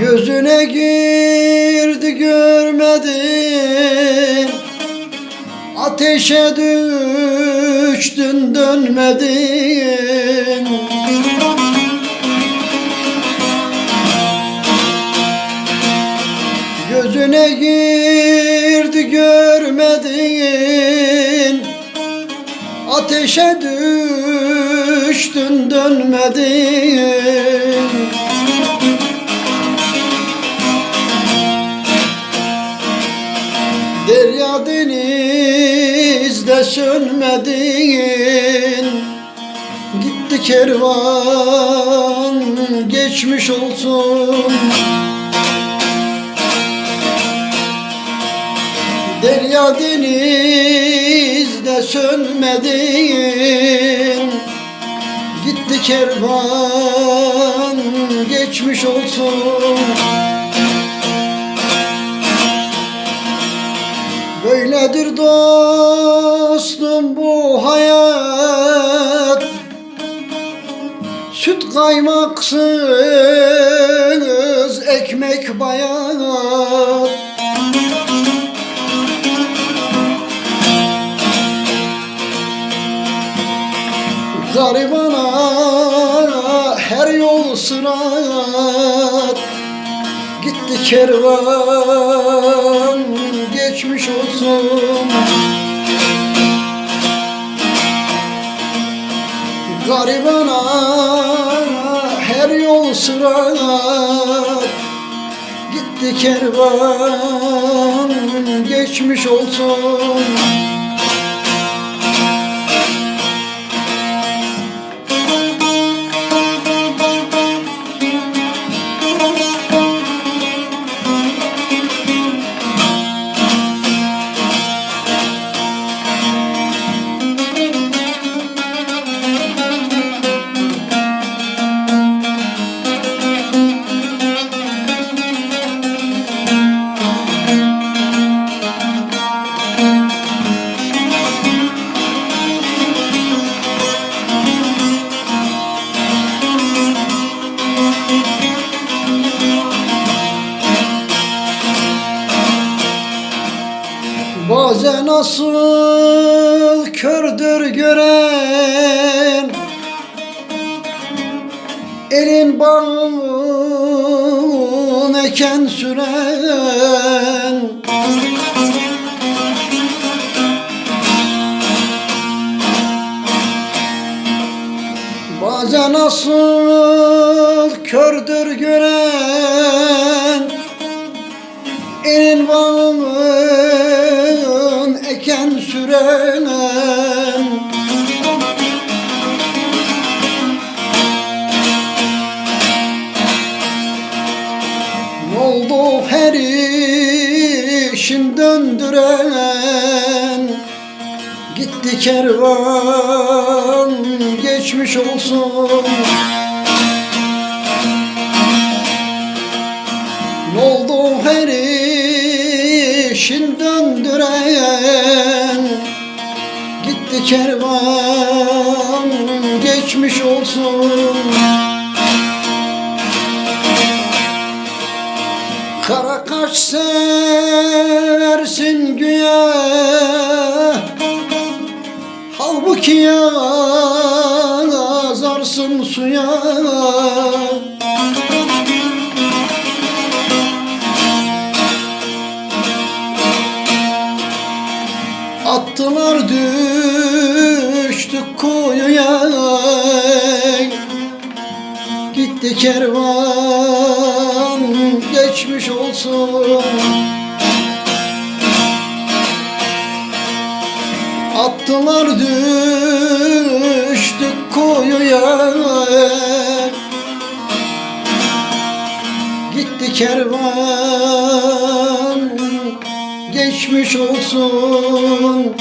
Gözüne girdi görmedin. Ateşe düştün dönmedin. Gözüne girdi görmedin. Ateşe düştün dönmedin sönmedin Gitti kervan geçmiş olsun. Derya denizde sönmedin. Gitti kervan geçmiş olsun. Böyledir dostum bu hayat. Süt kaymaksız ekmek bayat Garibana her yol sırat. Gitti kervan geçmiş olsun Garibana her yol sırat Gitti kervan geçmiş olsun Bazen nasıl kördür gören? Elin bağın eken süren? Bazen nasıl kördür gören Ne oldu her işin döndüren? Gitti kervan geçmiş olsun. Ne oldu her geçmiş olsun. Kara kaş seversin güya. Halbuki yazarsın suya Gitti kervan geçmiş olsun. Attılar düştük kuyuya Gitti kervan Geçmiş olsun